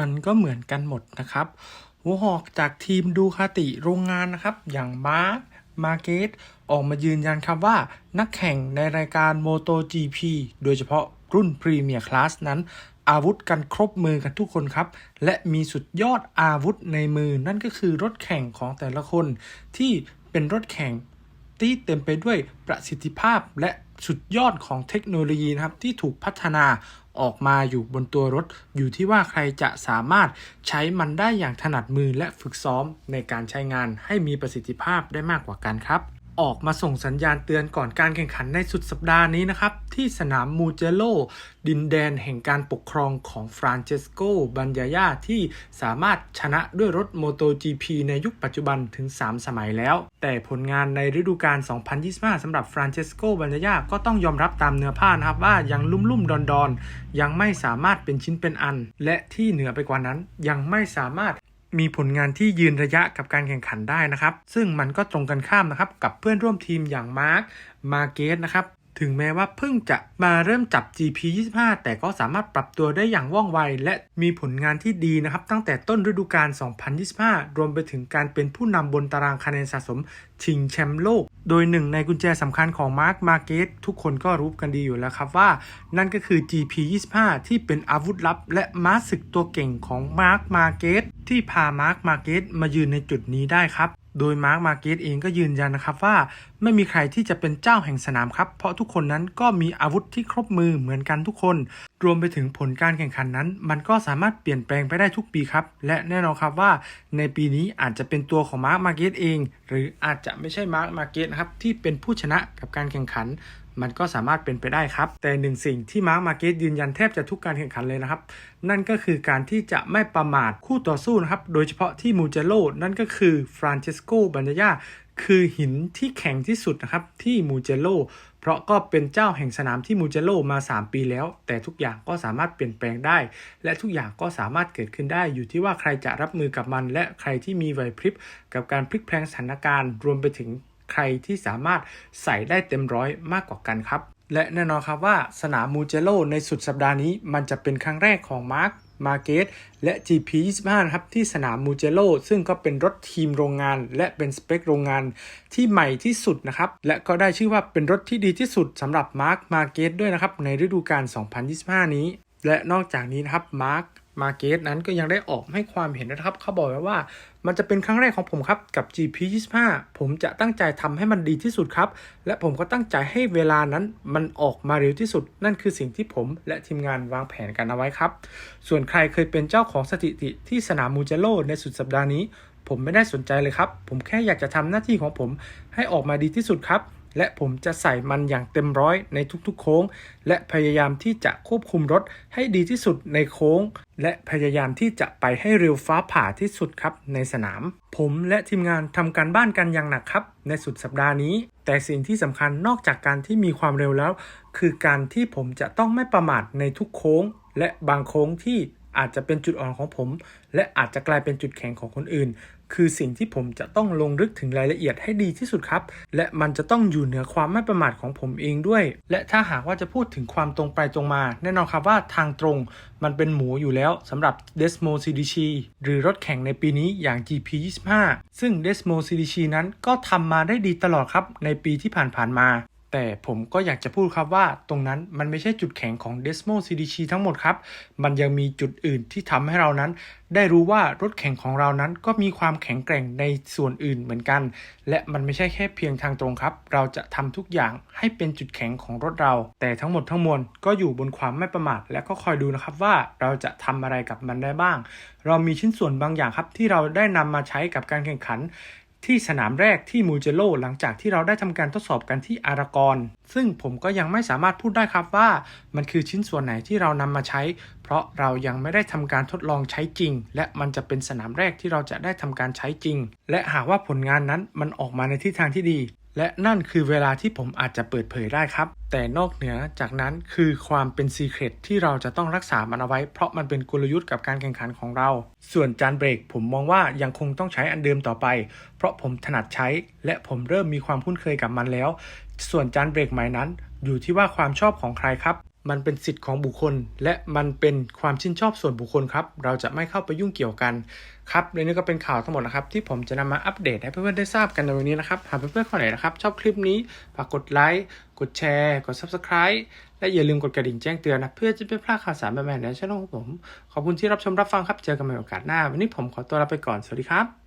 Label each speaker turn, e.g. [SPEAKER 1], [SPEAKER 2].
[SPEAKER 1] มันก็เหมือนกันหมดนะครับ หัวหอกจากทีมดูคาติโรงงานนะครับ อย่างมาร์คมาเกตออกมายืนยันครับว่านักแข่งในรายการ MotoGP โดยเฉพาะรุ่นพรีเมียร์คลาสนั้น อาวุธกันครบมือกันทุกคนครับ และมีสุดยอดอาวุธในมือนั่นก็คือรถแข่งของแต่ละคนที่เป็นรถแข่ง ที่เต็มไปด้วยประสิทธิภาพและสุดยอดของเทคโนโลยีนะครับที่ถูกพัฒนาออกมาอยู่บนตัวรถ อยู่ที่ว่าใครจะสามารถใช้มันได้อย่างถนัดมือและฝึกซ้อมในการใช้งานให้มีประสิทธิภาพได้มากกว่ากันครับ ออกมาส่งสัญญาณเตือนก่อนการแข่งขันในสุดสัปดาห์นี้นะครับ ที่สนามมูเจโล ดินแดนแห่งการปกครองของฟรานเชสโก บันยายาที่สามารถชนะด้วยรถ MotoGP ในยุคปัจจุบันถึง 3 สมัยแล้ว แต่ผลงานในฤดูกาล 2025 สำหรับฟรานเชสโก บันยายาก็ต้องยอมรับตามเนื้อผ้านะครับว่ายังลุ่มลุ่มดอนดอนๆยังไม่สามารถเป็นชิ้นเป็นอัน และที่เหนือไปกว่านั้นยังไม่สามารถ มีผลงานที่ยืนระยะกับการแข่งขันได้นะครับ ซึ่งมันก็ตรงกันข้ามนะครับ กับเพื่อนร่วมทีมอย่างมาร์ค มาเกสนะครับ ถึงแม้ว่าเพิ่งจะมาเริ่มจับ GP 25 แต่ก็สามารถปรับตัวได้อย่างว่องไว และมีผลงานที่ดีนะครับ ตั้งแต่ต้นฤดูกาล 2025 รวมไปถึงการเป็นผู้นำบนตารางคะแนนสะสมชิงแชมป์โลก โดยหนึ่งในกุญแจสำคัญของมาร์คมาเกสทุกคนก็รู้กันดีอยู่แล้วครับว่า นั่นก็คือ GP 25 ที่เป็นอาวุธลับ และม้าศึกตัวเก่งของมาร์คมาเกสที่พามาร์คมาเกสมายืนในจุดนี้ได้ครับ โดยมาร์คมาเกสเองก็ยืนยันนะครับว่าไม่มีใครที่จะเป็นเจ้าแห่งสนามครับ เพราะทุกคนนั้นก็มีอาวุธที่ครบมือเหมือนกันทุกคน รวมไปถึงผลการแข่งขันนั้น มันก็สามารถเปลี่ยนแปลงไปได้ทุกปีครับ และแน่นอนครับว่าในปีนี้อาจจะเป็นตัวของมาร์คมาเกสเอง หรืออาจจะไม่ใช่มาร์คมาเกสนะครับที่เป็นผู้ชนะกับการแข่งขันมันก็สามารถเป็นไปได้ครับ แต่หนึ่งสิ่งที่มาร์คมาเกสยืนยันแทบจะทุกการแข่งขันเลยนะครับ นั่นก็คือการที่จะไม่ประมาทคู่ต่อสู้นะครับ โดยเฉพาะที่มูเจโลนั่นก็คือฟรานเชสโกบันยา คือหินที่แข็งที่สุดนะครับที่มูเจโลเพราะก็เป็นเจ้าแห่งสนามที่มูเจโลมา 3 ปีแล้ว แต่ทุกอย่างก็สามารถเปลี่ยนแปลงได้ และทุกอย่างก็สามารถเกิดขึ้นได้ อยู่ที่ว่าใครจะรับมือกับมัน และใครที่มีไหวพริบกับการพลิกแพลงสถานการณ์ รวมไปถึงใครที่สามารถใส่ได้เต็มร้อยมากกว่ากันครับ และแน่นอนครับว่าสนามมูเจโลในสุดสัปดาห์นี้มันจะเป็นครั้งแรกของมาร์ค มาเกตและ GP 25 นะครับที่สนามมูเจโลซึ่งก็เป็นรถทีมโรงงาน และเป็นสเปคโรงงานที่ใหม่ที่สุดนะครับและก็ได้ชื่อว่าเป็นรถที่ดีที่สุดสำหรับมาร์คมาเกตด้วยนะครับในฤดูกาล 2025 นี้ และนอกจากนี้นะครับมาร์ค มาเกตนั้นก็ยังได้ออกให้ความเห็นนะครับ เขาบอกไว้ว่า มันจะเป็นครั้งแรกของผมครับกับ GP 25ผมจะตั้งใจทำให้มันดีที่สุดครับ และผมก็ตั้งใจให้เวลานั้นมันออกมาเร็วที่สุด นั่นคือสิ่งที่ผมและทีมงานวางแผนกันเอาไว้ครับ ส่วนใครเคยเป็นเจ้าของสถิติที่สนามมูเจโลในสุดสัปดาห์นี้ ผมไม่ได้สนใจเลยครับ ผมแค่อยากจะทำหน้าที่ของผมให้ออกมาดีที่สุดครับ และผมจะใส่มันอย่างเต็มร้อยในทุกๆโค้ง และพยายามที่จะควบคุมรถให้ดีที่สุดในโค้ง และพยายามที่จะไปให้เร็วฟ้าผ่าที่สุดครับในสนาม ผมและทีมงานทำการบ้านกันอย่างหนักครับ ในสุดสัปดาห์นี้ แต่สิ่งที่สำคัญนอกจากการที่มีความเร็วแล้ว คือการที่ผมจะต้องไม่ประมาทในทุกโค้ง และบางโค้งที่อาจจะเป็นจุดอ่อนของผม และอาจจะกลายเป็นจุดแข็งของคนอื่น คือสิ่งที่ผมจะต้องลงลึกถึงรายละเอียดให้ดีที่สุดครับ และมันจะต้องอยู่เหนือความไม่ประมาทของผมเองด้วย และถ้าหากว่าจะพูดถึงความตรงไปตรงมา แน่นอนครับว่าทางตรงมันเป็นหมูอยู่แล้วสำหรับ Desmo CDC หรือรถแข่งในปีนี้อย่าง GP 25ซึ่ง Desmo CDC นั้นก็ทำมาได้ดีตลอดครับในปีที่ผ่านๆมา แต่ผมก็อยากจะพูดครับว่าตรงนั้นมันไม่ใช่จุดแข็งของ Desmo CDC ทั้งหมดครับ มันยังมีจุดอื่นที่ทำให้เรานั้น ได้รู้ว่ารถแข่งของเรานั้นก็มีความแข็งแกร่งในส่วนอื่นเหมือนกัน และมันไม่ใช่แค่เพียงทางตรงครับ เราจะทำทุกอย่างให้เป็นจุดแข็งของรถเรา แต่ทั้งหมดทั้งมวลก็อยู่บนความไม่ประมาท และก็คอยดูนะครับว่าเราจะทำอะไรกับมันได้บ้าง เรามีชิ้นส่วนบางอย่างครับที่เราได้นำมาใช้กับการแข่งขัน ที่สนามแรกที่มูเจโลหลังจากที่เราได้ทำการทดสอบกันที่อารากอนซึ่งผมก็ยังไม่สามารถพูดได้ครับว่า มันคือชิ้นส่วนไหนที่เรานำมาใช้ เพราะเรายังไม่ได้ทำการทดลองใช้จริง และมันจะเป็นสนามแรกที่เราจะได้ทำการใช้จริง และหากว่าผลงานนั้นมันออกมาในทิศทางที่ดี และนั่นคือเวลาที่ผมอาจจะเปิดเผยได้ครับ แต่นอกเหนือจากนั้นคือความเป็นซีเครตที่เราจะต้องรักษามันเอาไว้ เพราะมันเป็นกลยุทธ์กับการแข่งขันของเรา ส่วนจานเบรกผมมองว่ายังคงต้องใช้อันเดิมต่อไป เพราะผมถนัดใช้ และผมเริ่มมีความคุ้นเคยกับมันแล้ว ส่วนจานเบรกใหม่นั้น อยู่ที่ว่าความชอบของใครครับ มันเป็นสิทธิ์ของบุคคล และมันเป็นความชื่นชอบส่วนบุคคลครับ เราจะไม่เข้าไปยุ่งเกี่ยวกันครับและนี่ก็เป็นข่าวทั้งหมดนะครับ ที่ผมจะนำมาอัปเดตให้เพื่อนๆได้ทราบกันในวันนี้นะครับ หากเพื่อนๆคนไหนนะครับ ชอบคลิปนี้ฝากกดไลค์กดแชร์กด Subscribe และอย่าลืมกดกระดิ่งแจ้งเตือนนะ เพื่อจะไม่พลาดข่าวสารใหม่ๆในช่องของผม ขอบคุณที่รับชมรับฟังครับเจอกันใหม่โอกาสหน้า วันนี้ผมขอตัวลาไปก่อนสวัสดีครับ